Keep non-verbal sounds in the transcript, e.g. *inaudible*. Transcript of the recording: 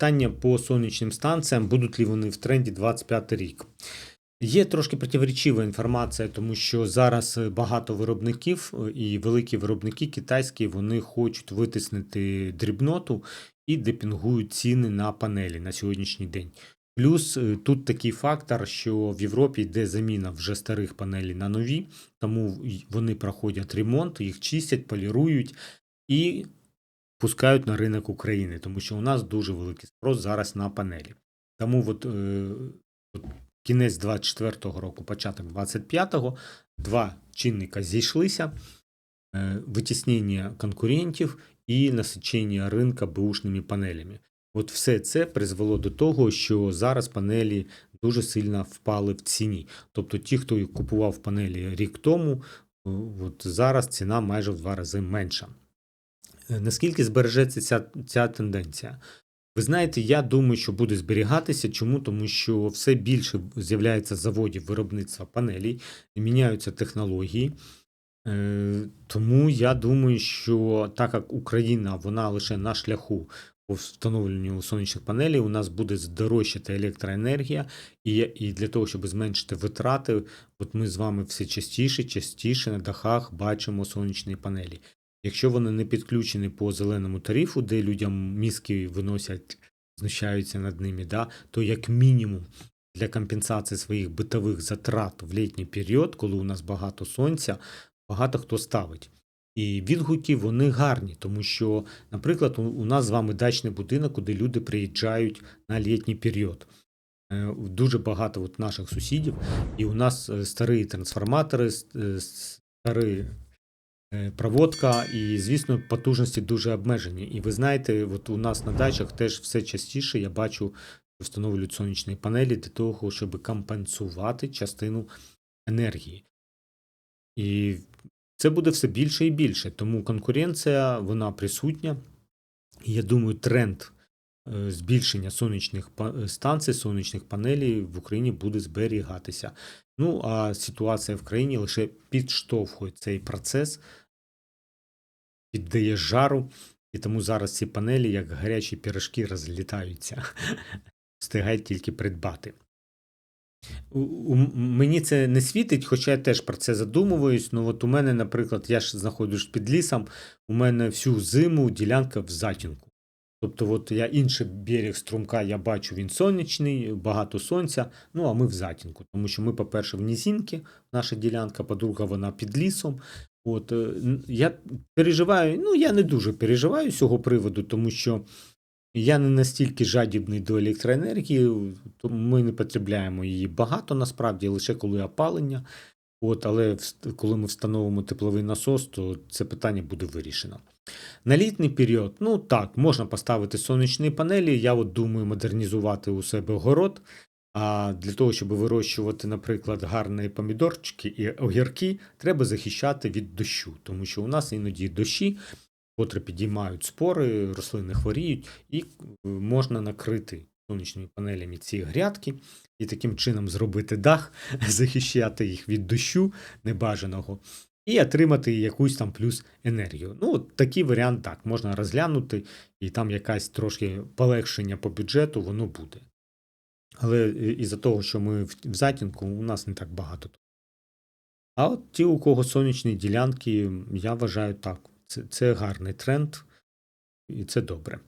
питання по сонячним станціям, будуть ли вони в тренді 25 рік. Є трошки противоречива інформація, тому що зараз багато виробників і великі виробники китайські вони хочуть витиснити дрібноту і депінгують ціни на панелі на сьогоднішній день. Плюс е, тут такий фактор, що в Європі йде заміна вже старих панелей на нові, тому вони проходять ремонт, їх чистять, полірують і пускають на ринок України, тому що у нас дуже великий спрос зараз на панелі. Тому от, е, от кінець 24-го року, початок 25-го, два чинника зійшлися: е, витіснення конкурентів і насичення ринка бушними панелями. От все це призвело до того, що зараз панелі дуже сильно впали в ціні. Тобто ті, хто купував панелі рік тому, е, от зараз ціна майже в два рази менша. Е, Наскільки збережеться ця, ця тенденція? Ви знаєте, я думаю, що буде зберігатися. Чому? Тому що все більше з'являється заводів виробництва панелей, міняються технології. Е, Тому я думаю, що так як Україна вона лише на шляху по встановленню сонячних панелей, у нас буде здорожчати електроенергія, і, і для того, щоб зменшити витрати, от ми з вами все частіше, частіше на дахах бачимо сонячні панелі. Якщо вони не підключені по зеленому тарифу, де людям мізки виносять, знущаються над ними, да, то як мінімум для компенсації своїх битових затрат в літній період, коли у нас багато сонця, багато хто ставить. І відгуки вони гарні, тому що, наприклад, у- нас з вами дачний будинок, куди люди приїжджають на літній період. Е, Дуже багато от наших сусідів, і у нас е, старі трансформатори, е, старі проводка, і, звісно, потужності дуже обмежені. І ви знаєте, от у нас на дачах теж все частіше я бачу, встановлюють сонячні панелі для того, щоб компенсувати частину енергії. І це буде все більше і більше. Тому конкуренція вона присутня. І я думаю, тренд е, збільшення сонячних е, станцій, сонячних панелей в Україні буде зберігатися. Ну а ситуація в країні лише підштовхує цей процес, піддає жару, і тому зараз ці панелі, як гарячі пірожки, розлітаються. *laughs* Встигають тільки придбати. У, у, мені це не світить, хоча я теж про це задумуюсь. Ну, от у мене, наприклад, я ж знаходжусь під лісом, у мене всю зиму ділянка в затінку. Тобто, от я інший берег струмка, я бачу, він сонячний, багато сонця, ну а ми в затінку. Тому що ми, по-перше, в низинці, наша ділянка, по-друге, вона під лісом. От, е, я переживаю, ну я не дуже переживаю з цього приводу, тому що я не настільки жадібний до електроенергії, тому ми не потребляємо її багато насправді, лише коли опалення. От, але коли ми встановимо тепловий насос, то це питання буде вирішено. На літній період, ну так, можна поставити сонячні панелі. Я от думаю модернізувати у себе город. А для того, щоб вирощувати, наприклад, гарні помідорчики і огірки, треба захищати від дощу, тому що у нас іноді дощі, котрі підіймають спори, рослини хворіють, і е, можна накрити сонячними панелями ці грядки і таким чином зробити дах, *laughs* захищати їх від дощу небажаного. І отримати якусь там плюс енергію. Ну, от такий варіант так, можна розглянути, і там якась трошки полегшення по бюджету, воно буде. Але е, із-за того, що ми в затінку, у нас не так багато. А от ті, у кого сонячні ділянки, я вважаю так. Це, це гарний тренд, і це добре.